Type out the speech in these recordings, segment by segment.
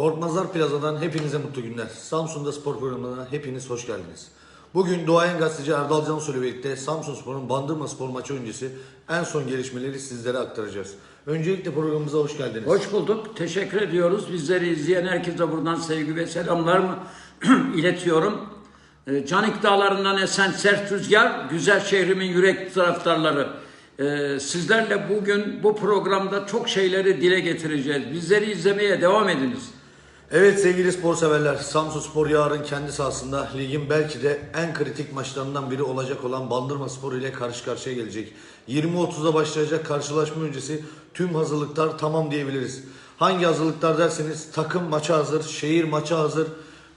Korkmazlar Plaza'dan hepinize mutlu günler. Samsun'da spor programına hepiniz hoş geldiniz. Bugün duayen gazeteci Erdal Cansu ile birlikte Samsun Spor'un Bandırma Spor maçı öncesi en son gelişmeleri sizlere aktaracağız. Öncelikle programımıza hoş geldiniz. Hoş bulduk. Teşekkür ediyoruz. Bizleri izleyen herkese buradan sevgi ve selamlarımı iletiyorum. Ee, Canik Dağları'ndan esen sert rüzgar, güzel şehrimin yürekli taraftarları. Ee, Sizlerle bugün bu programda çok şeyleri dile getireceğiz. Bizleri izlemeye devam ediniz. Evet sevgili spor severler, Samsun Spor yarın kendi sahasında ligin belki de en kritik maçlarından biri olacak olan Bandırma Spor ile karşı karşıya gelecek. 20.30'da başlayacak karşılaşma öncesi tüm hazırlıklar tamam diyebiliriz. Hangi hazırlıklar derseniz takım maça hazır, şehir maça hazır,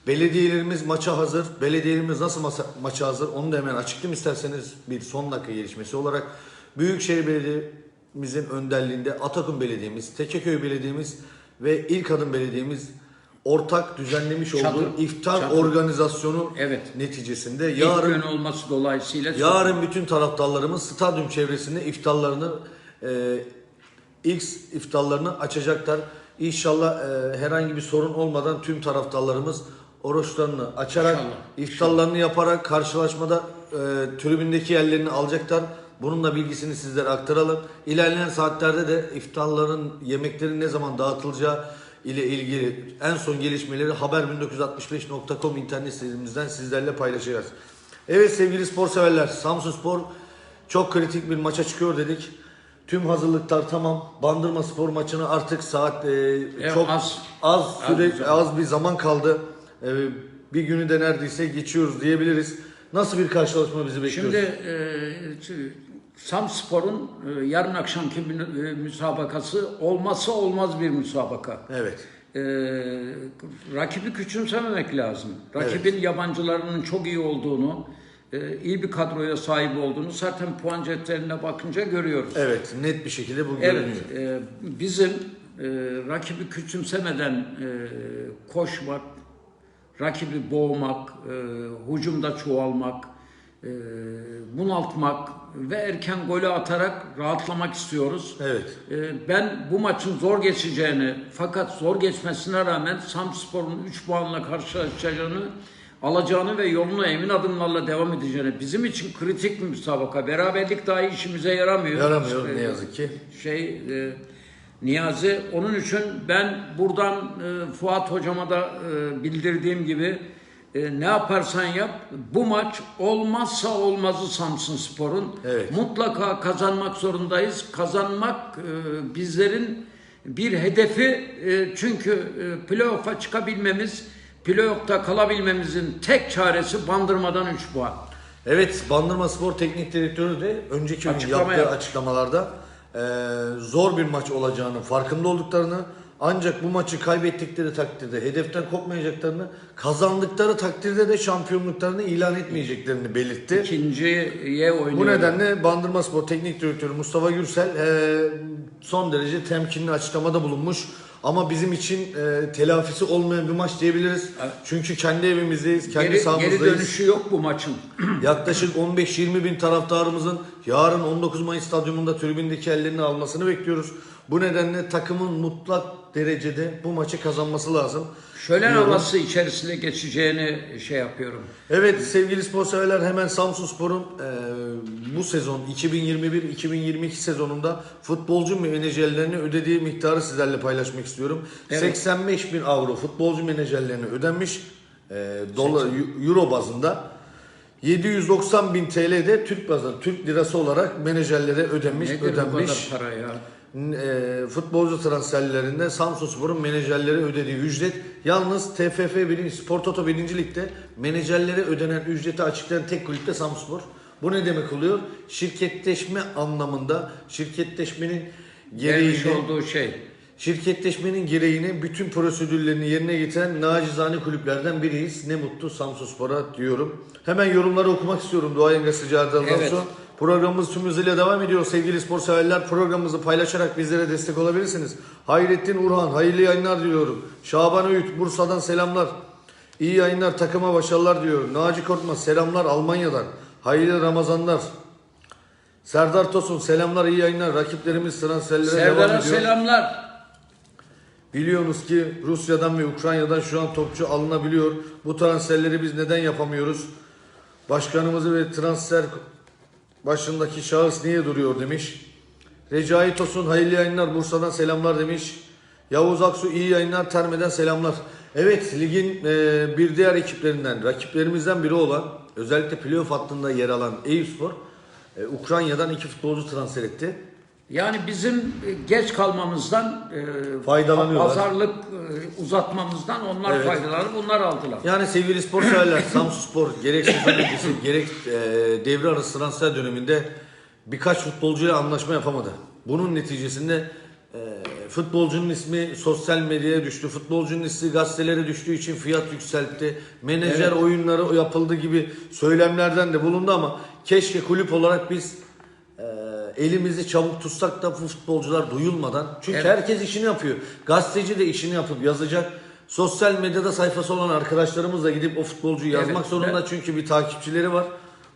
belediyelerimiz maça hazır. Belediyelerimiz nasıl masa, maça hazır onu da hemen açıklayayım isterseniz bir son dakika gelişmesi olarak. Büyükşehir Belediye'mizin önderliğinde Atakum Belediye'miz, Tekeköy Belediye'miz ve İlk Adım Belediye'miz ortak düzenlemiş olduğu Çadır. iftar Çadır. organizasyonu Evet. neticesinde İlk yarın gün olması dolayısıyla yarın bütün taraftarlarımız stadyum çevresinde iftarlarını e, ilk iftarlarını açacaklar. İnşallah e, herhangi bir sorun olmadan tüm taraftarlarımız oruçlarını açarak İnşallah. iftarlarını yaparak karşılaşmada e, tribündeki yerlerini alacaklar. Bunun da bilgisini sizlere aktaralım. İlerleyen saatlerde de iftarların, yemeklerin ne zaman dağıtılacağı ile ilgili en son gelişmeleri haber1965.com internet sitemizden sizlerle paylaşacağız. Evet sevgili spor severler, Samsun Spor çok kritik bir maça çıkıyor dedik. Tüm hazırlıklar tamam. Bandırma Spor maçını artık saat e, çok az. az Az süre bir zaman. az bir zaman kaldı. E, bir günü de neredeyse geçiyoruz diyebiliriz. Nasıl bir karşılaşma bizi bekliyor? Şimdi e, Samspor'un e, yarın akşamki e, müsabakası olmazsa olmaz bir müsabaka. Evet. Ee, rakibi küçümsememek lazım. Rakibin yabancılarının çok iyi olduğunu, e, iyi bir kadroya sahip olduğunu zaten puan cetveline bakınca görüyoruz. Evet, net bir şekilde bu Evet, görünüyor. e, bizim e, rakibi küçümsemeden e, koşmak, rakibi boğmak, e, hücumda çoğalmak, e, bunaltmak ve erken golü atarak rahatlamak istiyoruz. Evet. E, ben bu maçın zor geçeceğini fakat zor geçmesine rağmen Samspor'un 3 puanla karşılaşacağını alacağını ve yoluna emin adımlarla devam edeceğini bizim için kritik bir müsabaka. Beraberlik dahi işimize yaramıyor. Yaramıyor ne yazık ki. şey e, Niyazi onun için ben buradan e, Fuat hocama da e, bildirdiğim gibi e, ne yaparsan yap bu maç olmazsa olmazı Samsun Spor'un Evet. mutlaka kazanmak zorundayız. Kazanmak e, bizlerin bir hedefi e, çünkü e, playoff'a çıkabilmemiz playoff'ta kalabilmemizin tek çaresi bandırmadan 3 puan. Evet, Bandırma Spor Teknik Direktörü de önceki Açıklama yaptığı yaptı. açıklamalarda zor bir maç olacağını farkında olduklarını ancak bu maçı kaybettikleri takdirde hedeften kopmayacaklarını, kazandıkları takdirde de şampiyonluklarını ilan etmeyeceklerini belirtti. İkinciye oynuyor. Bu nedenle Bandırma Spor Teknik Direktörü Mustafa Gürsel son derece temkinli açıklamada bulunmuş. Ama bizim için eee, telafisi olmayan bir maç diyebiliriz. Çünkü kendi evimizdeyiz, kendi Geri, sahamızdayız. geri dönüşü yok bu maçın. Yaklaşık 15-20 bin taraftarımızın yarın 19 Mayıs stadyumunda tribündeki ellerini almasını bekliyoruz. Bu nedenle takımın mutlak derecede bu maçı kazanması lazım. Şölen havası içerisinde geçeceğini şey yapıyorum. Evet sevgili spor severler hemen Samsun Spor'un e, bu sezon 2021-2022 sezonunda futbolcu menajerlerine ödediği miktarı sizlerle paylaşmak istiyorum. Evet. 85 bin avro futbolcu menajerlerine ödenmiş e, dolar, euro bazında. 790 bin TL de Türk bazında, Türk lirası olarak menajerlere ödenmiş, Nedir bu ödenmiş. kadar para ya? E, futbolcu transferlerinde Samsun Spor'un menajerlere ödediği ücret yalnız TFF 1. Spor Toto 1. Lig'de menajerlere ödenen ücreti açıklayan tek kulüp de Samsun Spor. Bu ne demek oluyor? Şirketleşme anlamında şirketleşmenin gereğini olduğu şey. Şirketleşmenin gereğini bütün prosedürlerini yerine getiren nacizane kulüplerden biriyiz. Ne mutlu Samsun Spor'a diyorum. Hemen yorumları okumak istiyorum Doğayan Gazeteci Erdal Evet. Dansu. Programımız tüm hızıyla devam ediyor. Sevgili spor severler programımızı paylaşarak bizlere destek olabilirsiniz. Hayrettin Urhan hayırlı yayınlar diliyorum. Şaban Öğüt Bursa'dan selamlar. İyi yayınlar takıma başarılar diyor. Naci Korkmaz selamlar Almanya'dan. Hayırlı Ramazanlar. Serdar Tosun selamlar iyi yayınlar. Rakiplerimiz transferlere devam Serdar'a ediyor. selamlar. Biliyorsunuz ki Rusya'dan ve Ukrayna'dan şu an topçu alınabiliyor. Bu transferleri biz neden yapamıyoruz? Başkanımızı ve transfer başındaki şahıs niye duruyor demiş. Recai Tosun hayırlı yayınlar Bursa'dan selamlar demiş. Yavuz Aksu iyi yayınlar Terme'den selamlar. Evet ligin e, bir diğer ekiplerinden rakiplerimizden biri olan özellikle playoff hattında yer alan Eyüpspor e, Ukrayna'dan iki futbolcu transfer etti. Yani bizim e, geç kalmamızdan, e, Faydalanıyorlar. pazarlık e, uzatmamızdan onlar Evet. faydalanıp bunlar aldılar. Yani sevgili spor severler Samsunspor gerek sezon gerek devre arası transfer döneminde birkaç futbolcuyla anlaşma yapamadı. Bunun neticesinde futbolcunun ismi sosyal medyaya düştü. Futbolcunun ismi gazetelere düştüğü için fiyat yükseltti. Menajer Evet. oyunları yapıldı gibi söylemlerden de bulundu ama keşke kulüp olarak biz elimizi çabuk tutsak da futbolcular duyulmadan. Çünkü Evet. herkes işini yapıyor. Gazeteci de işini yapıp yazacak. Sosyal medyada sayfası olan arkadaşlarımız da gidip o futbolcuyu yazmak Evet, zorunda ben- çünkü bir takipçileri var.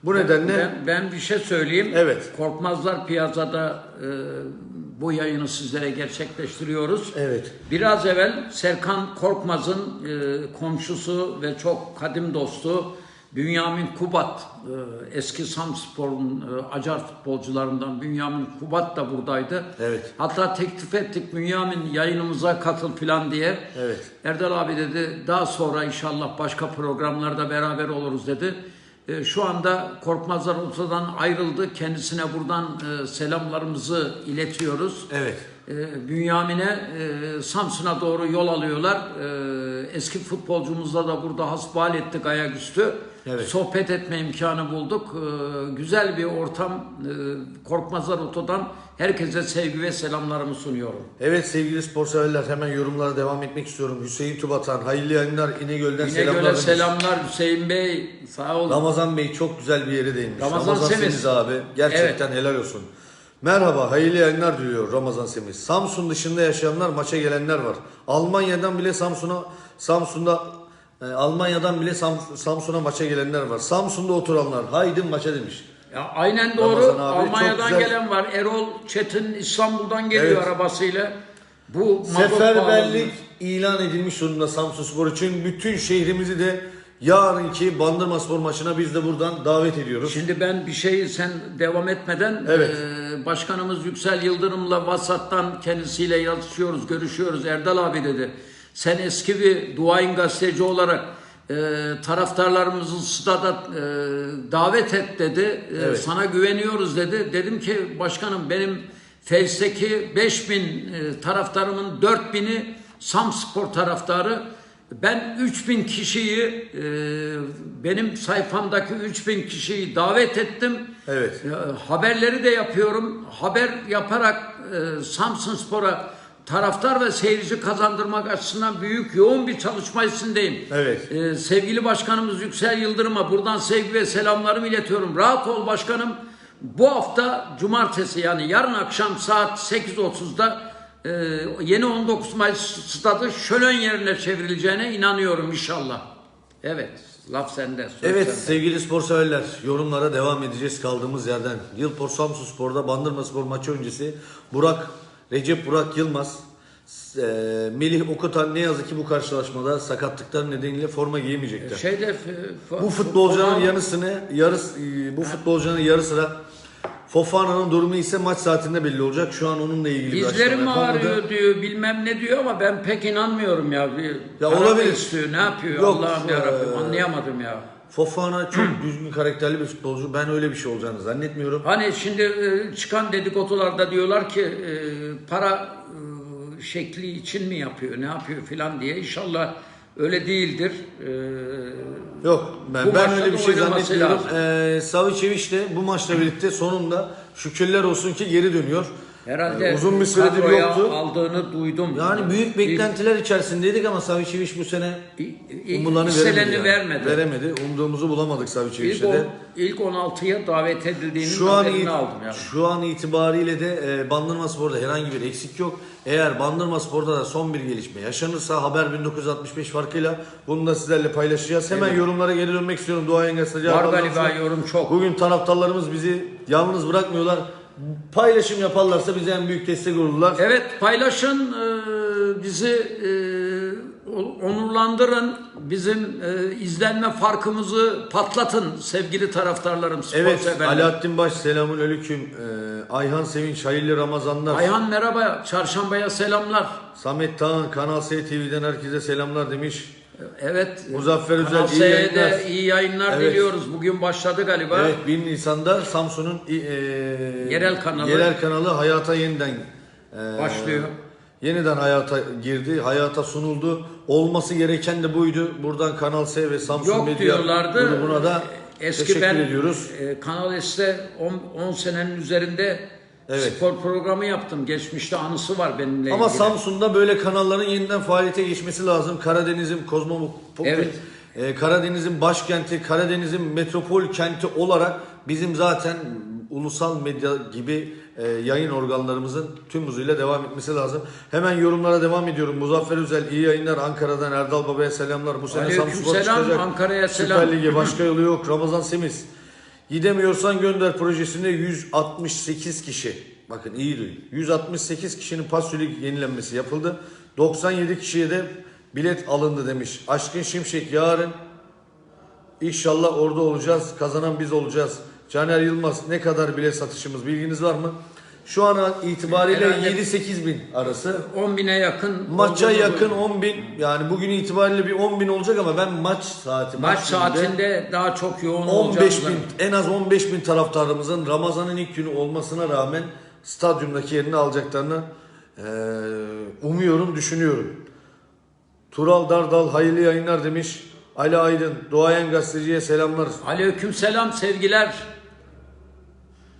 Bu nedenle Ben, ben bir şey söyleyeyim. Evet. Korkmazlar Piyaza'da e, bu yayını sizlere gerçekleştiriyoruz. Evet. Biraz evvel Serkan Korkmaz'ın e, komşusu ve çok kadim dostu Bünyamin Kubat, e, eski Samspor'un e, acar futbolcularından Bünyamin Kubat da buradaydı. Evet. Hatta teklif ettik Bünyamin yayınımıza katıl filan diye. Evet. Erdal abi dedi daha sonra inşallah başka programlarda beraber oluruz dedi. E, Şu anda Korkmazlar Ortadan ayrıldı. Kendisine buradan selamlarımızı iletiyoruz. evet. E, Bünyamin'e e, Samsun'a doğru yol alıyorlar. E, eski futbolcumuzla da burada hasbihal ettik ayaküstü. Evet. Sohbet etme imkanı bulduk. E, güzel bir ortam. E, Korkmazlar Oto'dan herkese sevgi ve selamlarımı sunuyorum. Evet sevgili spor severler hemen yorumlara devam etmek istiyorum. Hüseyin Tubatan hayırlı yayınlar İnegöl'den selamlar. İnegöl'e selamlar Hüseyin Bey. Sağ olun. Ramazan Bey çok güzel bir yere değinmiş. Ramazan Semiz. Semiz abi gerçekten helal olsun. Merhaba, hayırlı yayınlar diliyor Ramazan Semiz. Samsun dışında yaşayanlar, maça gelenler var. Almanya'dan bile Samsun'a, Samsun'da e, Almanya'dan bile Sam- Samsun'a maça gelenler var. Samsun'da oturanlar, haydi maça demiş. Ya aynen doğru. Ramazan abi çok Almanya'dan güzel. gelen var. Erol Çetin İstanbul'dan geliyor Evet. arabasıyla. Bu mazot Seferberlik ilan edilmiş durumda Samsun Spor için. Bütün şehrimizi de yarınki Bandırma Spor maçına biz de buradan davet ediyoruz. Şimdi ben bir şey sen devam etmeden Evet. e, başkanımız Yüksel Yıldırım'la WhatsApp'tan kendisiyle yazışıyoruz, görüşüyoruz. Erdal abi dedi. Sen eski bir duayen gazeteci olarak e, taraftarlarımızı stada e, davet et dedi. E, Evet. Sana güveniyoruz dedi. Dedim ki başkanım benim Face'teki 5000 e, taraftarımın 4000'i Samspor taraftarı. Ben 3000 kişiyi e, benim sayfamdaki 3000 kişiyi davet ettim. Evet. E, haberleri de yapıyorum. Haber yaparak e, Samsun Spor'a taraftar ve seyirci kazandırmak açısından büyük yoğun bir çalışma içindeyim. Evet. E, sevgili başkanımız Yüksel Yıldırım'a buradan sevgi ve selamlarımı iletiyorum. Rahat ol başkanım. Bu hafta cumartesi yani yarın akşam saat 8.30'da e, yeni 19 Mayıs stadı şölen yerine çevrileceğine inanıyorum inşallah. Evet. Laf sende. Evet sende. sevgili spor severler yorumlara devam edeceğiz kaldığımız yerden. Yılpor Samsun Spor'da Bandırma Spor maçı öncesi Burak Recep Burak Yılmaz e, Melih Okutan ne yazık ki bu karşılaşmada sakatlıklar nedeniyle forma giyemeyecekler. Şeyde f- f- Bu futbolcuların futbol- yarısını yarıs e, bu futbolcuların yarı sıra Fofana'nın durumu ise maç saatinde belli olacak. Şu an onunla ilgili bir Dizlerim açıklama yapamadı. ağrıyor diyor bilmem ne diyor ama ben pek inanmıyorum ya. Bir Ya para mı olabilir. istiyor ne yapıyor Yok, Allah'ım yarabbim eee, anlayamadım ya. Fofana çok düzgün karakterli bir futbolcu. Ben öyle bir şey olacağını zannetmiyorum. Hani şimdi e, çıkan dedikodularda diyorlar ki e, para e, şekli için mi yapıyor ne yapıyor filan diye inşallah öyle değildir. E, Yok ben, ben öyle bir şey zannetmiyorum. lazım. Ee, Savicevic de bu maçla birlikte sonunda şükürler olsun ki geri dönüyor. Herhalde Ee, uzun bir süredir yoktu. aldığını duydum. Yani büyük beklentiler içerisindeydik ama Savicevic bu sene ilk veremedi. yani. vermedi. Veremedi. Umduğumuzu bulamadık on, de. ilk 16'ya davet edildiğinin Şu an, haberini it- aldım yani. şu an itibariyle de e, Bandırma Spor'da herhangi bir eksik yok. Eğer Bandırma Spor'da da son bir gelişme yaşanırsa Haber 1965 farkıyla bunu da sizlerle paylaşacağız. Hemen yorumlara geri dönmek istiyorum. Duayen Gazeteci Var galiba yorum çok. Bugün taraftarlarımız bizi yalnız bırakmıyorlar. Paylaşım yaparlarsa bize en büyük destek olurlar. Evet paylaşın. Ee, bizi e, onurlandırın. Bizim e, izlenme farkımızı patlatın sevgili taraftarlarım, spor Evet severler. Alaaddin Baş selamun aleyküm. Ayhan Sevinç hayırlı Ramazanlar. Ayhan merhaba, çarşambaya selamlar. Samet Tağan Kanal S TV'den herkese selamlar demiş. Evet. Muzaffer Özel, Kanal iyi yayınlar. iyi yayınlar Evet. diliyoruz. Bugün başladı galiba. Evet 1 Nisan'da Samsun'un e, Yerel kanalı. yerel kanalı hayata yeniden e, Başlıyor. Yeniden hayata girdi, hayata sunuldu. Olması gereken de buydu. Buradan Kanal S ve Samsun Yok Medya diyorlardı. grubuna da Eski teşekkür ben ediyoruz. e, Kanal S'te 10 senenin üzerinde Evet. spor programı yaptım. Geçmişte anısı var benimle Ama ilgili. Samsun'da böyle kanalların yeniden faaliyete geçmesi lazım. Karadeniz'in kozmopolit, Evet. e, Karadeniz'in başkenti, Karadeniz'in metropol kenti olarak bizim zaten ulusal medya gibi e, yayın organlarımızın tüm hızıyla devam etmesi lazım. Hemen yorumlara devam ediyorum. Muzaffer Özel iyi yayınlar. Ankara'dan Erdal Baba'ya selamlar. Bu sene selam, çıkacak. Ankara'ya selam. Süper Lig'e başka yolu yok. Ramazan Semiz. Gidemiyorsan gönder projesinde 168 kişi. Bakın iyi duyun. 168 kişinin pasyolik yenilenmesi yapıldı. 97 kişiye de bilet alındı demiş. Aşkın Şimşek yarın İnşallah orada olacağız. Kazanan biz olacağız. Caner Yılmaz ne kadar bilet satışımız bilginiz var mı? Şu an itibariyle Herhalde- 7-8 bin arası. 10 bine yakın. Maça yakın 10 bin. Yani bugün itibariyle bir 10 bin olacak ama ben maç saati Maç saatinde daha çok yoğun 15 olacağını- bin en az 15 bin taraftarımızın Ramazan'ın ilk günü olmasına rağmen stadyumdaki yerini alacaklarını eee, umuyorum, düşünüyorum. Tural Dardal hayırlı yayınlar demiş. Ali Aydın, Doğayan Gazeteci'ye selamlar. Aleyküm selam sevgiler.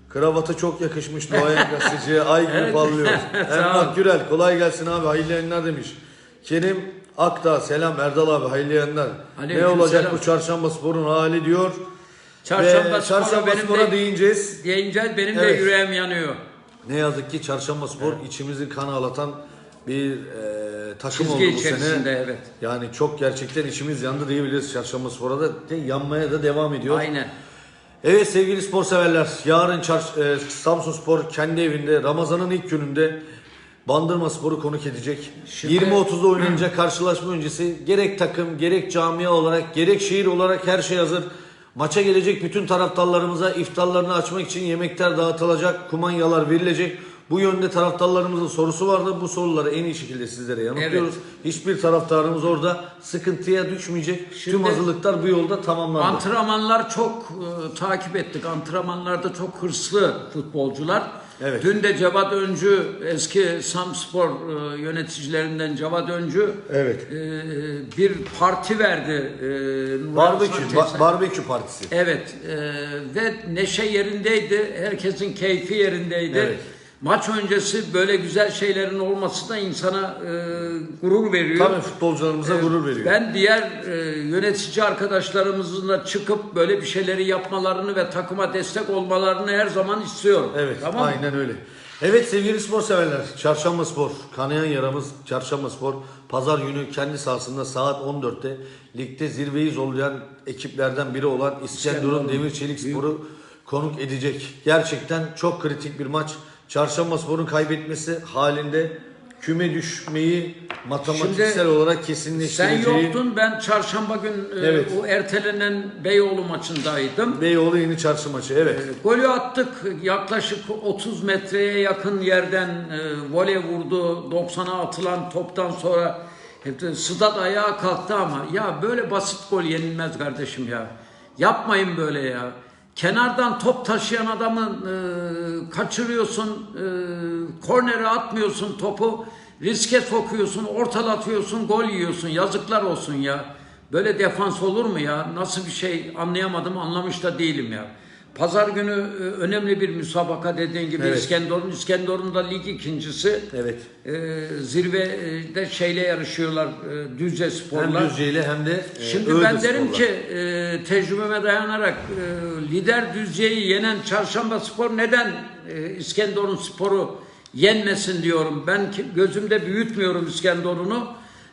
Kravatı çok yakışmış Doğayan Gazeteci'ye. Ay gibi Evet. parlıyor. Sağ ol. Ermak Gürel kolay gelsin abi hayırlı yayınlar demiş. Kerim Akdağ selam Erdal abi hayırlı yayınlar. Ne Aleyküm olacak selam. bu çarşamba sporun hali diyor. Çarşamba Ve spora çarşamba benim spora de- değineceğiz. Deyince benim Evet. de yüreğim yanıyor. Ne yazık ki Çarşamba Spor içimizi kan ağlatan bir e, takım Çizgi oldu bu içerisinde, sene. evet. Yani çok gerçekten içimiz yandı diyebiliriz Çarşamba Spor'a da de, yanmaya da devam ediyor. Aynen. Evet sevgili spor severler yarın Çar- e, Samsun Spor kendi evinde Ramazan'ın ilk gününde Bandırma Spor'u konuk edecek. Şimdi- 20.30'da oynanacak karşılaşma öncesi gerek takım gerek camia olarak gerek şehir olarak her şey hazır. Maça gelecek bütün taraftarlarımıza iftarlarını açmak için yemekler dağıtılacak, kumanyalar verilecek. Bu yönde taraftarlarımızın sorusu vardı. Bu soruları en iyi şekilde sizlere yanıtlıyoruz. Hiçbir taraftarımız orada sıkıntıya düşmeyecek. Tüm Şimdi- hazırlıklar bu yolda tamamlandı. Antrenmanlar çok e, takip ettik. Antrenmanlarda çok hırslı futbolcular. Evet. Dün de Cevat Öncü, eski Samspor e, yöneticilerinden Cevat Öncü Evet. e, bir parti verdi. E, Barbekü, ba- barbekü partisi. Evet e, ve neşe yerindeydi. Herkesin keyfi yerindeydi. Evet. Maç öncesi böyle güzel şeylerin olması da insana e, gurur veriyor. Tabii futbolcularımıza gurur veriyor. Ben diğer e, yönetici arkadaşlarımızın da çıkıp böyle bir şeyleri yapmalarını ve takıma destek olmalarını her zaman istiyorum. Evet, tamam mı? aynen öyle. Evet sevgili spor severler, Çarşamba Spor, kanayan yaramız Çarşamba Spor, pazar günü kendi sahasında saat 14'te ligde zirveyi zorlayan ekiplerden biri olan İskenderun. Demir Çelik Spor'u konuk edecek. Gerçekten çok kritik bir maç. Çarşamba Spor'un kaybetmesi halinde küme düşmeyi matematiksel Şimdi olarak Sen kesinleştireceği yoktun ben çarşamba gün e, Evet. o ertelenen Beyoğlu maçındaydım. Beyoğlu Yeni Çarşı maçı. Evet. Golü attık yaklaşık 30 metreye yakın yerden e, voley vurdu 90'a atılan toptan sonra de Sıdat ayağa kalktı ama ya böyle basit gol yenilmez kardeşim ya. Yapmayın böyle ya. Kenardan top taşıyan adamı e, kaçırıyorsun, e, kornere atmıyorsun topu, riske sokuyorsun, ortalatıyorsun, gol yiyorsun. Yazıklar olsun ya. Böyle defans olur mu ya? Nasıl bir şey anlayamadım, anlamış da değilim ya. Pazar günü e, önemli bir müsabaka dediğin gibi Evet. İskenderun. İskenderun da lig ikincisi. Evet. E, zirvede şeyle yarışıyorlar e, Düzce Spor'la. Hem Düzce ile hem de e, Şimdi Iğdır ben derim Spor'la. ki e, tecrübeme dayanarak e, lider Düzce'yi yenen Çarşamba Spor neden e, İskenderun Spor'u yenmesin diyorum. Ben ki, gözümde büyütmüyorum İskenderun'u.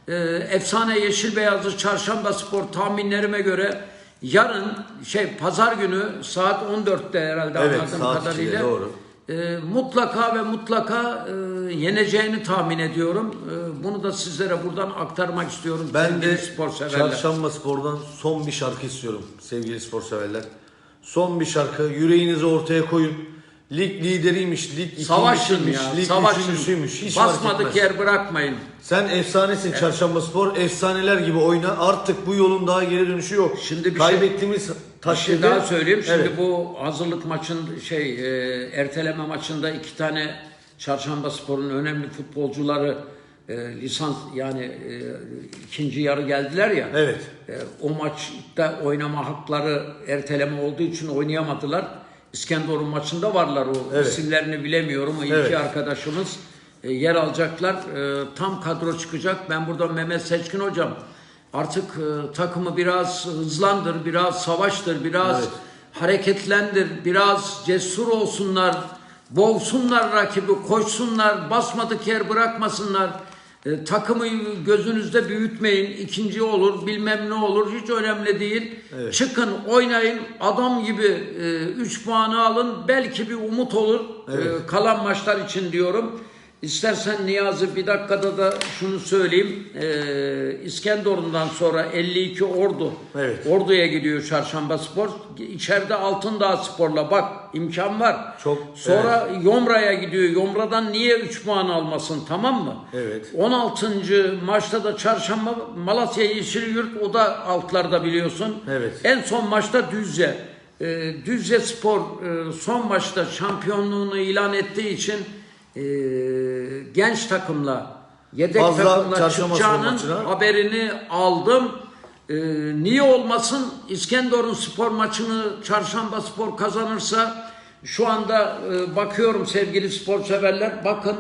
E, efsane yeşil beyazlı Çarşamba Spor tahminlerime göre yarın şey pazar günü saat 14'te herhalde Evet, anladığım kadarıyla. doğru. E, mutlaka ve mutlaka e, yeneceğini tahmin ediyorum. bunu da sizlere buradan aktarmak istiyorum. Ben de spor severler. Çarşamba Spor'dan son bir şarkı istiyorum sevgili spor severler. Son bir şarkı. Yüreğinizi ortaya koyun. Lig lideriymiş, lig Savaşın ikincisiymiş, ya, lig savaşın. üçüncüsüymüş. Hiç fark Basmadık etmez. yer bırakmayın. Sen efsanesin Çarşamba Spor. Efsaneler gibi oyna. Artık bu yolun daha geri dönüşü yok. Şimdi bir şey- Kaybettiğimiz Bir takdirde... şey daha söyleyeyim. Şimdi Evet. bu hazırlık maçın şey e, erteleme maçında iki tane Çarşamba Spor'un önemli futbolcuları e, lisans yani e, ikinci yarı geldiler ya. Evet. E, o maçta oynama hakları erteleme olduğu için oynayamadılar. İskenderun maçında varlar o Evet. isimlerini bilemiyorum. O iki Evet. arkadaşımız e, yer alacaklar. E, tam kadro çıkacak. Ben burada Mehmet Seçkin hocam artık e, takımı biraz hızlandır, biraz savaştır, biraz Evet. hareketlendir, biraz cesur olsunlar, boğsunlar rakibi, koşsunlar, basmadık yer bırakmasınlar. E, takımı gözünüzde büyütmeyin. ikinci olur, bilmem ne olur. Hiç önemli değil. Evet. Çıkın, oynayın. Adam gibi 3 puanı alın. Belki bir umut olur. Evet. E, kalan maçlar için diyorum. İstersen Niyazi bir dakikada da şunu söyleyeyim. E, İskenderun'dan sonra 52 Ordu. Evet. Ordu'ya gidiyor Çarşamba Spor. İçeride Altındağ Spor'la bak imkan var. Çok, Sonra Yomra'ya gidiyor. Yomra'dan niye 3 puan almasın tamam mı? Evet. 16. maçta da Çarşamba Malatya Yeşilyurt o da altlarda biliyorsun. Evet. En son maçta Düzce. Ee, Düzce Spor e, son maçta şampiyonluğunu ilan ettiği için e, genç takımla yedek Fazla takımla çıkacağının haberini aldım. Ee, niye olmasın? İskenderun spor maçını Çarşamba Spor kazanırsa şu anda e, bakıyorum sevgili spor severler bakın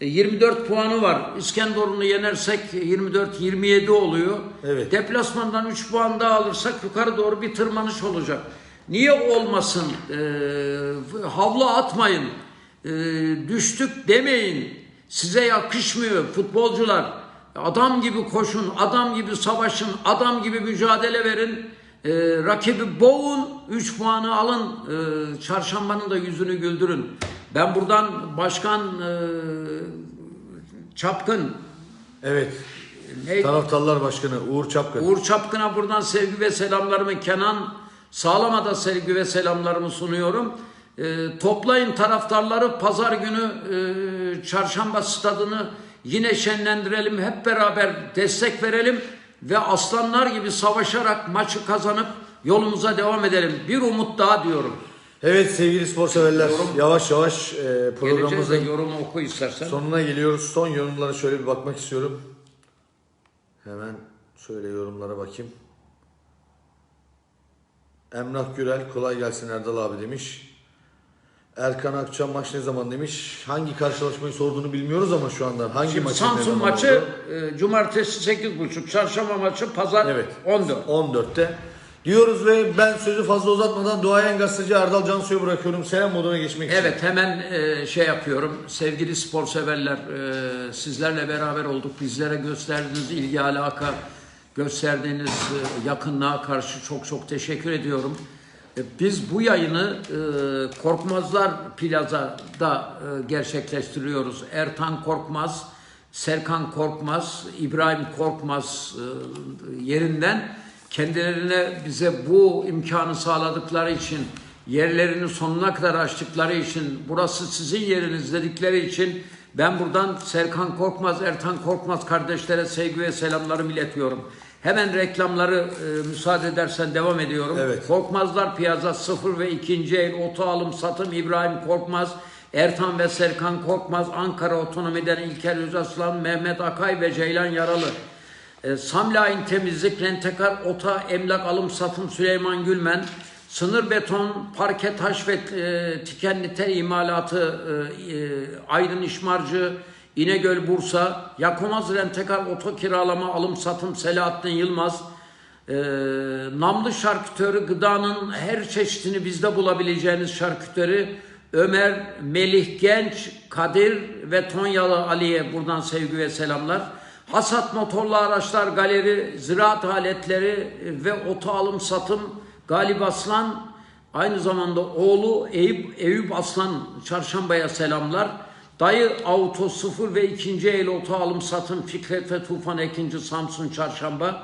e, 24 puanı var. İskenderun'u yenersek 24-27 oluyor. Evet. Deplasmandan 3 puan daha alırsak yukarı doğru bir tırmanış olacak. Niye olmasın? Ee, havlu atmayın. Ee, düştük demeyin. Size yakışmıyor futbolcular. Adam gibi koşun, adam gibi savaşın, adam gibi mücadele verin. Ee, rakibi boğun, 3 puanı alın. Ee, çarşambanın da yüzünü güldürün. Ben buradan başkan e, Çapkın Evet. neydi? Taraftarlar Başkanı Uğur Çapkın. Uğur Çapkın'a buradan sevgi ve selamlarımı, Kenan Sağlam'a da sevgi ve selamlarımı sunuyorum. Ee, toplayın taraftarları pazar günü e, çarşamba stadını yine şenlendirelim. Hep beraber destek verelim ve aslanlar gibi savaşarak maçı kazanıp yolumuza devam edelim. Bir umut daha diyorum. Evet sevgili spor severler. Yavaş yavaş e, programımızın yorumu oku istersen. sonuna geliyoruz. Son yorumlara şöyle bir bakmak istiyorum. Hemen şöyle yorumlara bakayım. Emrah Gürel kolay gelsin Erdal abi demiş. Erkan Akçam maç ne zaman demiş. Hangi karşılaşmayı sorduğunu bilmiyoruz ama şu anda. Hangi Şimdi maçın ne Samsun zaman maçı e, cumartesi 8.30, çarşamba maçı pazar Evet. 14. 14'te diyoruz ve ben sözü fazla uzatmadan duayen gazeteci Erdal Cansu'ya bırakıyorum. Selam moduna geçmek için. Evet hemen e, şey yapıyorum. Sevgili spor severler e, sizlerle beraber olduk. Bizlere gösterdiğiniz ilgi alaka, gösterdiğiniz e, yakınlığa karşı çok çok teşekkür ediyorum. E, biz bu yayını e, Korkmazlar Plaza'da e, gerçekleştiriyoruz. Ertan Korkmaz, Serkan Korkmaz, İbrahim Korkmaz e, yerinden kendilerine bize bu imkanı sağladıkları için yerlerini sonuna kadar açtıkları için burası sizin yeriniz dedikleri için ben buradan Serkan Korkmaz, Ertan Korkmaz kardeşlere sevgi ve selamlarımı iletiyorum. Hemen reklamları e, müsaade edersen devam ediyorum. Evet. Korkmazlar Piyaza 0 ve 2. el oto alım satım İbrahim Korkmaz, Ertan ve Serkan Korkmaz, Ankara Otonomi'den İlker Özaslan, Mehmet Akay ve Ceylan Yaralı. E, Samlain Temizlik, Rentekar, Ota, Emlak Alım Satım Süleyman Gülmen, Sınır Beton, Parke Taş ve e, Tikenli Tel İmalatı e, e, Aydın İşmarcı, İnegöl Bursa, Yakomaz Rentekar Oto Kiralama Alım Satım Selahattin Yılmaz, ee, namlı şarkütörü gıdanın her çeşidini bizde bulabileceğiniz şarkütörü Ömer, Melih Genç, Kadir ve Tonyalı Ali'ye buradan sevgi ve selamlar. Hasat motorlu araçlar galeri, ziraat aletleri ve oto alım satım Galip Aslan aynı zamanda oğlu Eyüp, Eyüp Aslan Çarşamba'ya selamlar. Dayı Auto 0 ve ikinci el oto alım satım Fikret ve Tufan Ekinci Samsun Çarşamba.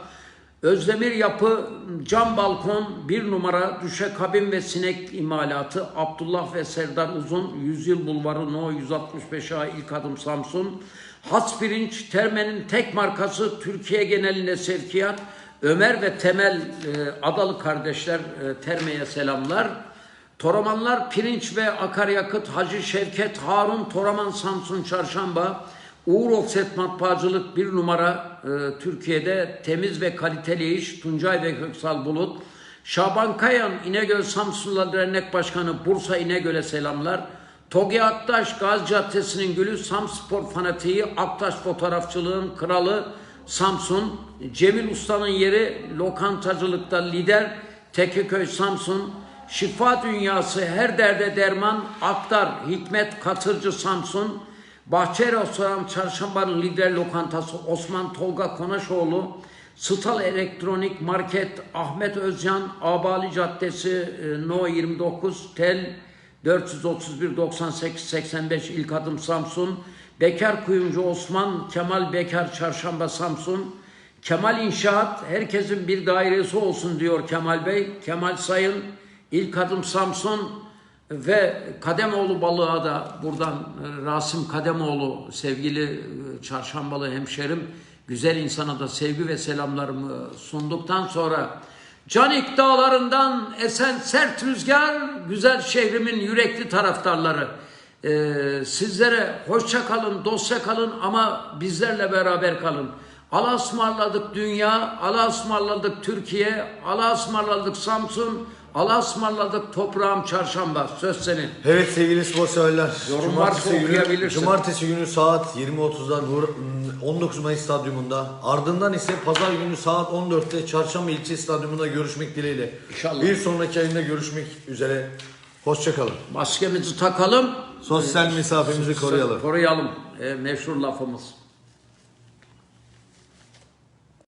Özdemir Yapı cam balkon bir numara düşe kabin ve sinek imalatı Abdullah ve Serdar Uzun Yüzyıl Bulvarı No 165A ilk adım Samsun. Has Pirinç Terme'nin tek markası Türkiye geneline sevkiyat. Ömer ve Temel e, Adalı kardeşler e, Terme'ye selamlar. Toramanlar pirinç ve akaryakıt Hacı Şevket Harun Toraman Samsun Çarşamba Uğur Offset Matbaacılık bir numara e, Türkiye'de temiz ve kaliteli iş Tuncay ve Köksal Bulut. Şaban Kayan İnegöl Samsunlu Dernek Başkanı Bursa İnegöl'e selamlar. Togi Aktaş Gaz Caddesi'nin gülü Samspor fanatiği Aktaş fotoğrafçılığın kralı Samsun. Cemil Usta'nın yeri lokantacılıkta lider Tekeköy Samsun Şifa dünyası her derde derman Aktar Hikmet Katırcı Samsun Bahçe Restoran Çarşamba'nın lider lokantası Osman Tolga Konaşoğlu Stal Elektronik Market Ahmet Özcan Abali Caddesi e, No 29 Tel 431 98 85 ilk adım Samsun Bekar Kuyumcu Osman Kemal Bekar Çarşamba Samsun Kemal İnşaat herkesin bir dairesi olsun diyor Kemal Bey. Kemal Sayın ilk adım Samsun ve Kademoğlu balığa da buradan e, Rasim Kademoğlu sevgili e, çarşambalı hemşerim güzel insana da sevgi ve selamlarımı sunduktan sonra Canik dağlarından esen sert rüzgar güzel şehrimin yürekli taraftarları ee, sizlere hoşça kalın, dostça kalın ama bizlerle beraber kalın. Allah'a ısmarladık dünya, Allah'a ısmarladık Türkiye, Allah'a ısmarladık Samsun, Allah'a ısmarladık toprağım çarşamba. Söz senin. Evet sevgili. Yorum varsa günü, okuyabilirsin. cumartesi günü saat 20.30'da Nur- 19 Mayıs Stadyumunda. Ardından ise pazar günü saat 14'te Çarşamba İlçe Stadyumunda görüşmek dileğiyle. İnşallah. Bir sonraki ayında görüşmek üzere. Hoşçakalın. Maskemizi takalım. Sosyal mesafemizi koruyalım. Koruyalım. Ee, meşhur lafımız.